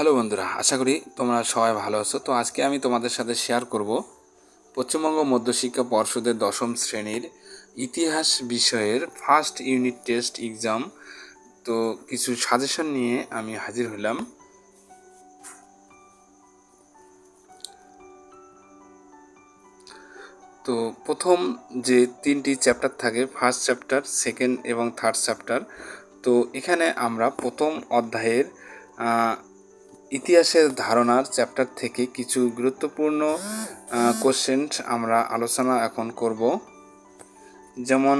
Hello বন্ধুরা, আশা করি তোমরা সবাই ভালো আছো। তো আজকে আমি তোমাদের সাথে শেয়ার করব পশ্চিমবঙ্গ মধ্যশিক্ষা পর্ষদের দশম শ্রেণির ইতিহাস বিষয়ের ফার্স্ট ইউনিট টেস্ট এক্সাম তো কিছু সাজেশন নিয়ে আমি হাজির হলাম। তো প্রথম যে তিনটি চ্যাপ্টার থাকে ফার্স্ট চ্যাপ্টার সেকেন্ড এবং থার্ড চ্যাপ্টার তো এখানে আমরা প্রথম অধ্যায়ের ইতিহাসের ধারণার চ্যাপ্টার থেকে কিছু গুরুত্বপূর্ণ কোশ্চেন আমরা আলোচনা এখন করব। যেমন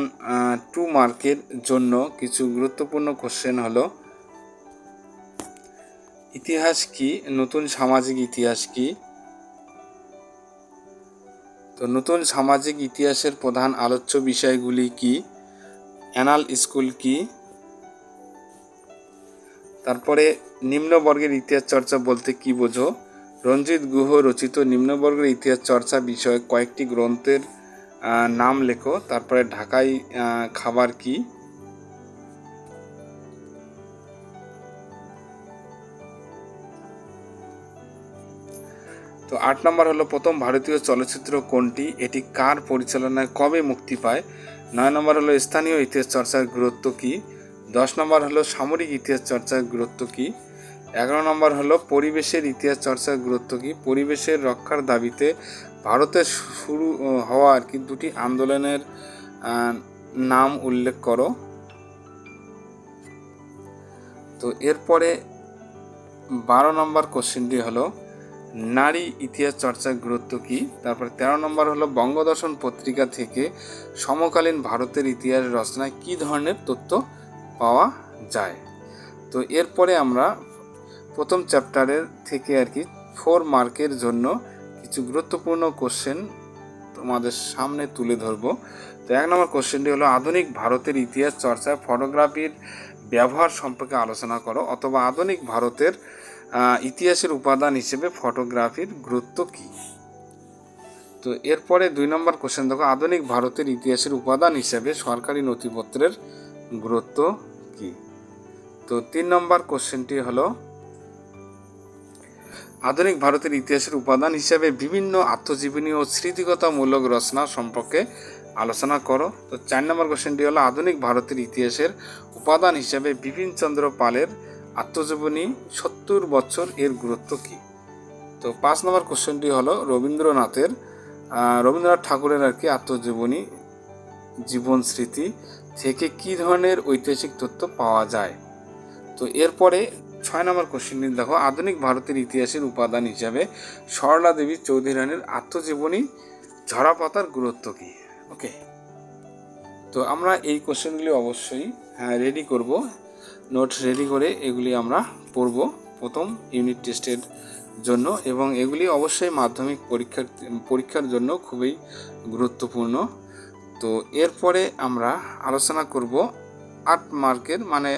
টু মার্কের জন্য কিছু গুরুত্বপূর্ণ কোশ্চেন হলো, ইতিহাস কি? নতুন সামাজিক ইতিহাস কি? তো নতুন সামাজিক ইতিহাসের প্রধান আলোচ্য বিষয়গুলি কি? অ্যানাল স্কুল কি? তারপরে নিম্নবর্গের ইতিহাস চর্চা বলতে কি বোঝো? রঞ্জিত গুহ রচিত নিম্নবর্গের ইতিহাস চর্চা বিষয়ে কয়েকটি গ্রন্থের নাম লেখো। তারপরে ঢাকায় খাবার কি? তো আট নম্বর হলো, প্রথম ভারতীয় চলচ্চিত্র কোনটি? এটি কার পরিচালনায় কবে মুক্তি পায়? নয় নম্বর হলো, স্থানীয় ইতিহাস চর্চার গুরুত্ব কী? দশ নম্বর হলো, সামরিক ইতিহাস চর্চার গুরুত্ব কী? এগারো নম্বর হলো পরিবেশের ইতিহাস চর্চার গুরুত্ব কী? পরিবেশের রক্ষার দাবিতে ভারতে শুরু হওয়া আর কি দুটি আন্দোলনের নাম উল্লেখ করো। তো এরপরে বারো নম্বর কোশ্চেনটি হলো, নারী ইতিহাস চর্চার গুরুত্ব কী? তারপরে তেরো নম্বর হলো, বঙ্গদর্শন পত্রিকা থেকে সমকালীন ভারতের ইতিহাস রচনায় কী ধরনের তথ্য পাওয়া যায়? তো এরপরে আমরা প্রথম চ্যাপ্টারের থেকে আর কি ফোর মার্কের জন্য কিছু গুরুত্বপূর্ণ কোশ্চেন তোমাদের সামনে তুলে ধরবো। তো এক নম্বর কোশ্চেনটি হলো, আধুনিক ভারতের ইতিহাস চর্চায় ফটোগ্রাফির ব্যবহার সম্পর্কে আলোচনা করো, অথবা আধুনিক ভারতের ইতিহাসের উপাদান হিসেবে ফটোগ্রাফির গুরুত্ব কী? তো এরপরে দুই নম্বর কোশ্চেন দেখো, আধুনিক ভারতের ইতিহাসের উপাদান হিসেবে সরকারি নথিপত্রের গুরুত্ব কী? তো তিন নম্বর কোশ্চেনটি হলো আধুনিক ভারতের ইতিহাসের উপাদান হিসাবে বিভিন্ন আত্মজীবনী ও স্মৃতিকতামূলক রচনা সম্পর্কে আলোচনা করো। তো চার নম্বর কোশ্চেনটি হলো, আধুনিক ভারতের ইতিহাসের উপাদান হিসেবে বিপিনচন্দ্র পালের আত্মজীবনী সত্তর বছর এর গুরুত্ব কী? তো পাঁচ নম্বর কোশ্চেনটি হলো, রবীন্দ্রনাথের রবীন্দ্রনাথ ঠাকুরের আর কি আত্মজীবনী জীবন স্মৃতি থেকে কী ধরনের ঐতিহাসিক তথ্য পাওয়া যায়? তো এরপরে ছয় নম্বর কোশ্চেনটি দেখো, আধুনিক ভারতের ইতিহাসের উপাদান হিসাবে সরলা দেবী চৌধুরী রানীর আত্মজীবনী ঝরা পাতার গুরুত্ব কী? ওকে তো আমরা এই কোশ্চেনগুলি অবশ্যই হ্যাঁ রেডি করব। নোট রেডি করে এগুলি আমরা পড়ব প্রথম ইউনিট টেস্টের জন্য এবং এগুলি অবশ্যই মাধ্যমিক পরীক্ষার পরীক্ষার জন্য খুবই গুরুত্বপূর্ণ। তো এরপরে আমরা আলোচনা করব আট মার্কের মানে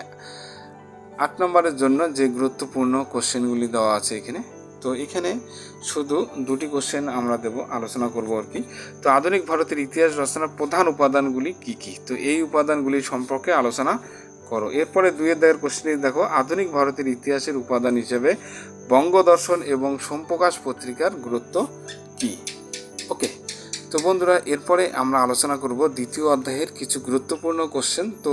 আট নম্বরের জন্য যে গুরুত্বপূর্ণ কোশ্চেনগুলি দেওয়া আছে এখানে, তো এখানে শুধু দুটি কোশ্চেন আমরা দেব, আলোচনা করব আর কি। তো আধুনিক ভারতের ইতিহাস রচনার প্রধান উপাদানগুলি কি কি? তো এই উপাদানগুলি সম্পর্কে আলোচনা করো। এরপরে দুইয়ের দাগের কোশ্চেনটি দেখো, আধুনিক ভারতের ইতিহাসের উপাদান হিসেবে বঙ্গদর্শন এবং সোমপ্রকাশ পত্রিকার গুরুত্ব কী? ওকে তো বন্ধুরা, এরপরে আমরা আলোচনা করব দ্বিতীয় অধ্যায়ের কিছু গুরুত্বপূর্ণ কোশ্চেন তো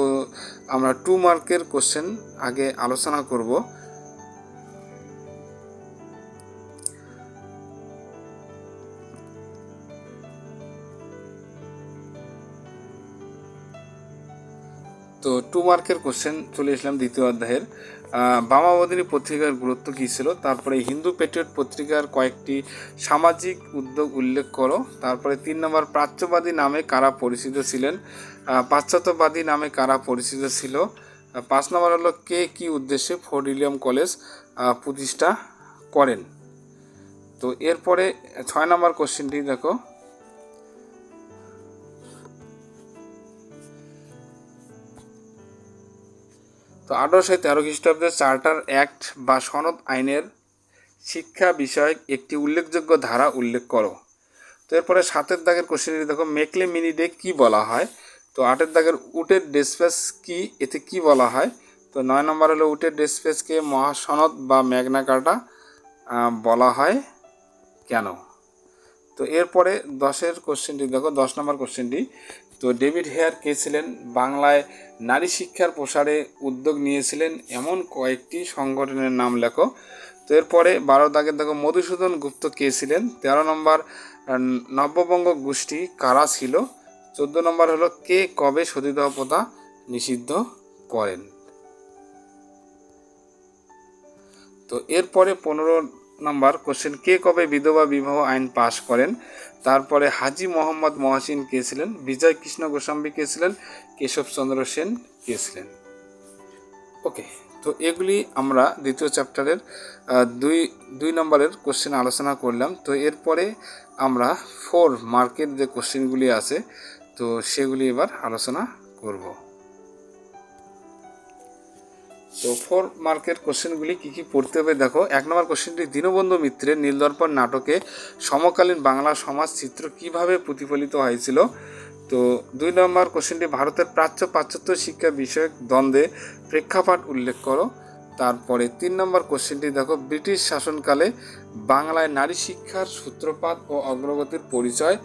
আমরা টু মার্কের কোশ্চেন আগে আলোচনা করব। তো টু মার্কের কোশ্চেন চলে আসলাম দ্বিতীয় অধ্যায়ের। বামাবদিনী পত্রিকার গুরুত্ব কী ছিল? তারপরে হিন্দু পেট্রিয়ট পত্রিকার কয়েকটি সামাজিক উদ্যোগ উল্লেখ করো। তারপরে তিন নম্বর, প্রাচ্যবাদী নামে কারা পরিচিত ছিলেন? পাশ্চাত্যবাদী নামে কারা পরিচিত ছিল? পাঁচ নম্বর হলো, কে কি উদ্দেশ্যে ফোর্ট উইলিয়াম কলেজ প্রতিষ্ঠা করেন? তো এরপরে ছয় নম্বর কোশ্চেনটি দেখো। তো আঠারোশো তেরো খ্রিস্টাব্দে চার্টার অ্যাক্ট বা সনদ আইনের শিক্ষা বিষয়ক একটি উল্লেখযোগ্য ধারা উল্লেখ করো। তো এরপরে সাতের দাগের কোশ্চেনটি দেখো, মেকলে মিনিডে কি বলা হয়? তো আটের দাগের উটের ডেসপ্যাস কি? এতে কি বলা হয়? তো নয় নম্বর হলো উটের ডেসপেসকে মহাসনদ বা ম্যাগনা বলা হয় কেন? তো এরপরে দশের কোশ্চেনটি দেখো, দশ নম্বর কোশ্চেনটি তো ডেভিড হেয়ার কে ছিলেন? বাংলায় নারী শিক্ষার প্রসারে উদ্যোগ নিয়েছিলেন এমন কয়েকটি সংগঠনের নাম লেখো। তো এরপরে বারো দাগের দেখো মধুসূদন গুপ্ত কে ছিলেন? তেরো নম্বর নব্যবঙ্গ গোষ্ঠী কারা ছিল? চোদ্দ নম্বর হলো কে কবে সতীদাহ নিষিদ্ধ করেন? তো এরপরে পনেরো নাম্বার কোশ্চেন কে কবে বিধবা বিবাহ আইন পাশ করেন? তারপরে হাজি মোহাম্মদ মহাসিন কে ছিলেন? বিজয় কৃষ্ণ গোস্বামী কে ছিলেন? কেশবচন্দ্র সেন কে ছিলেন? ওকে তো এগুলি আমরা দ্বিতীয় চ্যাপ্টারের দুই দুই নম্বরের কোশ্চেন আলোচনা করলাম। তো এরপরে আমরা ফোর মার্কের যে কোশ্চেনগুলি আছে, তো সেগুলি এবার আলোচনা করব। তো ফোর মার্কের কোশ্চেনগুলি কী কী পড়তে হবে? দেখো, এক নম্বর কোশ্চেনটি দীনবন্ধু মিত্রের নীলদর্পণ নাটকে সমকালীন বাংলা সমাজ চিত্র কীভাবে প্রতিফলিত হয়েছিল? তো দুই নম্বর কোশ্চেনটি ভারতের প্রাচ্য পাশ্চাত্য শিক্ষা বিষয়ক দ্বন্দ্বে প্রেক্ষাপট উল্লেখ করো। তারপরে তিন নম্বর কোশ্চেনটি দেখো, ব্রিটিশ শাসনকালে বাংলায় নারী শিক্ষার সূত্রপাত ও অগ্রগতির পরিচয়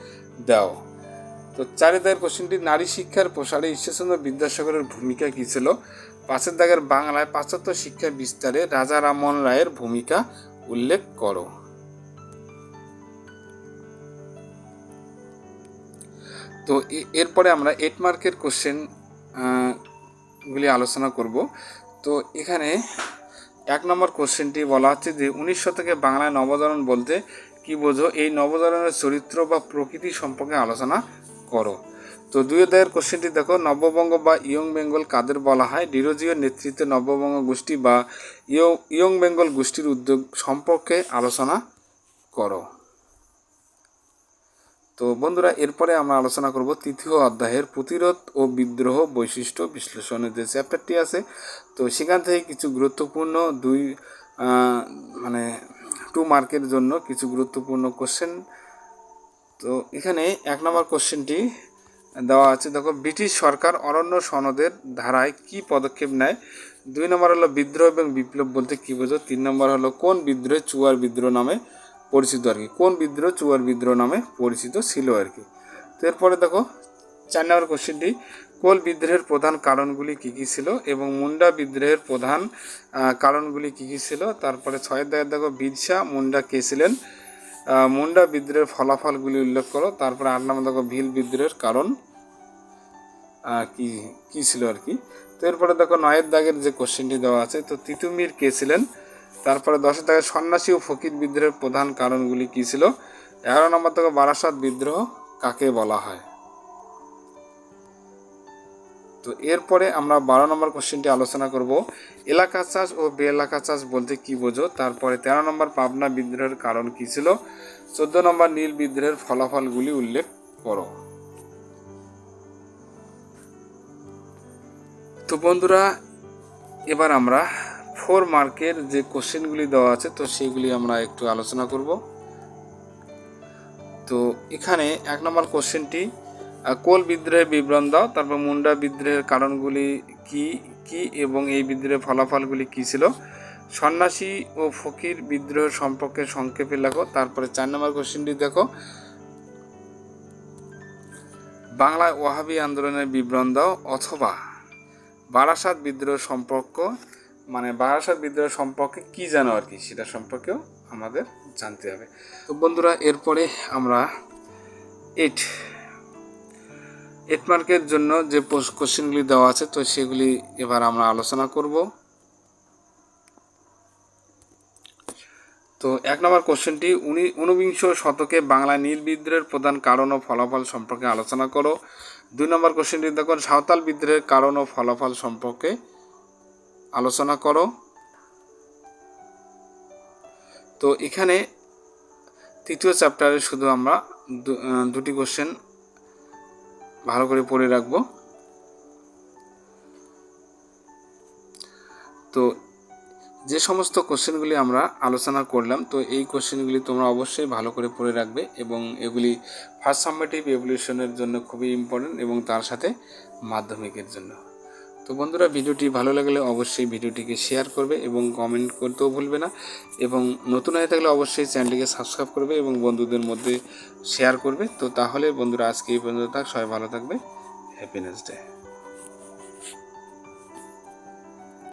দাও। তো চারিদায়ের কোশ্চেনটি নারী শিক্ষার প্রসারে ঈশ্বরচন্দ্র বিদ্যাসাগরের ভূমিকা কী ছিল? পাঁচের দাগের বাংলায় পাশ্চাত্য শিক্ষা বিস্তারে রাজা রামমোহন রায়ের ভূমিকা উল্লেখ করো। তো এরপরে আমরা এইট মার্কের কোশ্চেন গুলি আলোচনা করব। তো এখানে এক নম্বর কোশ্চেনটি বলা হচ্ছে যে, উনিশ শতকে বাংলায় নবজাগরণ বলতে কি বোঝো? এই নবজাগরণের চরিত্র বা প্রকৃতি সম্পর্কে আলোচনা করো। তো দুই অধ্যায়ের কোশ্চেনটি দেখো, নববঙ্গ বা ইয়ং বেঙ্গল কাদের বলা হয়? ডিরোজিওর নেতৃত্বে নববঙ্গ গোষ্ঠী বা ইয়ং ইয়ং বেঙ্গল গোষ্ঠীর উদ্যোগ সম্পর্কে আলোচনা করো। তো বন্ধুরা, এরপরে আমরা আলোচনা করব তৃতীয় অধ্যায়ের প্রতিরোধ ও বিদ্রোহ বৈশিষ্ট্য বিশ্লেষণের যে চ্যাপ্টারটি আছে। তো সেখান থেকে কিছু গুরুত্বপূর্ণ দুই মানে টু মার্কের জন্য কিছু গুরুত্বপূর্ণ কোশ্চেন তো এখানে এক নম্বর কোশ্চেনটি দেওয়া আছে। দেখো, ব্রিটিশ সরকার অরণ্য সনদের ধারায় কি পদক্ষেপ নেয়? দুই নম্বর হলো বিদ্রোহ এবং বিপ্লব বলতে কী বোঝো? তিন নম্বর হলো কোন বিদ্রোহে চুয়ার বিদ্রোহ নামে পরিচিত আর কি? কোন বিদ্রোহ চুয়ার বিদ্রোহ নামে পরিচিত ছিল আর কি? তো এরপরে দেখো, চার নম্বর কোশ্চেনটি কোল বিদ্রোহের প্রধান কারণগুলি কী কী ছিল এবং মুন্ডা বিদ্রোহের প্রধান কারণগুলি কী কী ছিল? তারপরে দাগের দেখো, বিরসা মুন্ডা কে ছিলেন? মুন্ডা বিদ্রোহের ফলাফলগুলি উল্লেখ করো। তারপরে আট নম্বর দেখো, ভিল বিদ্রোহের কারণ কি কি ছিল আর কি? তো এরপরে দেখো, নয়ের দাগের যে কোশ্চেনটি দেওয়া আছে, তো তিতুমির কে ছিলেন? তারপরে দশের দাগের সন্ন্যাসী ও ফকির বিদ্রোহের প্রধান কারণগুলি কি ছিল? এগারো নম্বর থেকে বারাসাত বিদ্রোহ কাকে বলা হয়? তো এরপরে আমরা বারো নম্বর কোশ্চেনটি আলোচনা করব। এলাকা চাষ ও বেএলাকা চাষ বলতে কি বোঝো? তারপরে তেরো নম্বর পাবনা বিদ্রোহের কারণ কি ছিল? চোদ্দ নম্বর নীল বিদ্রোহের ফলাফলগুলি উল্লেখ করো। তো বন্ধুরা, এবার আমরা ফোর মার্কের যে কোশ্চেনগুলি দেওয়া আছে, তো সেগুলি আমরা একটু আলোচনা করব। তো এখানে এক নম্বর কোশ্চেনটি কোল বিদ্রোহের বিবরণ দাও তারপর মুন্ডা বিদ্রোহের কারণগুলি কি কি এবং এই বিদ্রোহের ফলাফলগুলি কি ছিল? সন্ন্যাসী ও ফকির বিদ্রোহ সম্পর্কে সংক্ষেপে লেখো, তারপরে চার নম্বর কোশ্চেনটি দেখো। বাংলায় ওয়াহাবি আন্দোলনের বিবরণ দাও অথবা বারাসাত বিদ্রোহ সম্পর্ক মানে বারাসাত বিদ্রোহ সম্পর্কে কি জানো আর কি, সেটা সম্পর্কেও আমাদের জানতে হবে। তো বন্ধুরা, এরপরে আমরা এইট এইট মার্কের জন্য যে কোশ্চেনগুলি দেওয়া আছে, তো সেগুলি এবার আমরা আলোচনা করব। তো এক নম্বর কোশ্চেনটি উনি ঊনবিংশ শতকে বাংলা নীল বিদ্রোহের প্রধান কারণ ও ফলাফল সম্পর্কে আলোচনা করো। দুই নম্বর কোশ্চেনটি দেখুন সাঁওতাল বিদ্রোহের কারণ ও ফলাফল সম্পর্কে আলোচনা করো। তো এখানে তৃতীয় চ্যাপ্টারে শুধু আমরা দুটি কোশ্চেন ভালো করে পড়ে রাখব। তো যে সমস্ত কোশ্চেনগুলি আমরা আলোচনা করলাম, তো এই কোশ্চেনগুলি তোমরা অবশ্যই ভালো করে পড়ে রাখবে এবং এগুলি ফার্স্ট সামেটিভ এভলিউশনের জন্য খুবই ইম্পর্টেন্ট এবং তার সাথে মাধ্যমিকের জন্য। তো বন্ধুরা, ভিডিওটি ভালো লাগলে অবশ্যই ভিডিওটিকে শেয়ার করবে এবং কমেন্ট করতেও ভুলবে না এবং নতুন হয়ে থাকলে অবশ্যই চ্যানেলটিকে সাবস্ক্রাইব করবে এবং বন্ধুদের মধ্যে শেয়ার করবে। তো তাহলে বন্ধুরা, আজকে এই পর্যন্ত থাক, সবাই ভালো থাকবে। Happiness day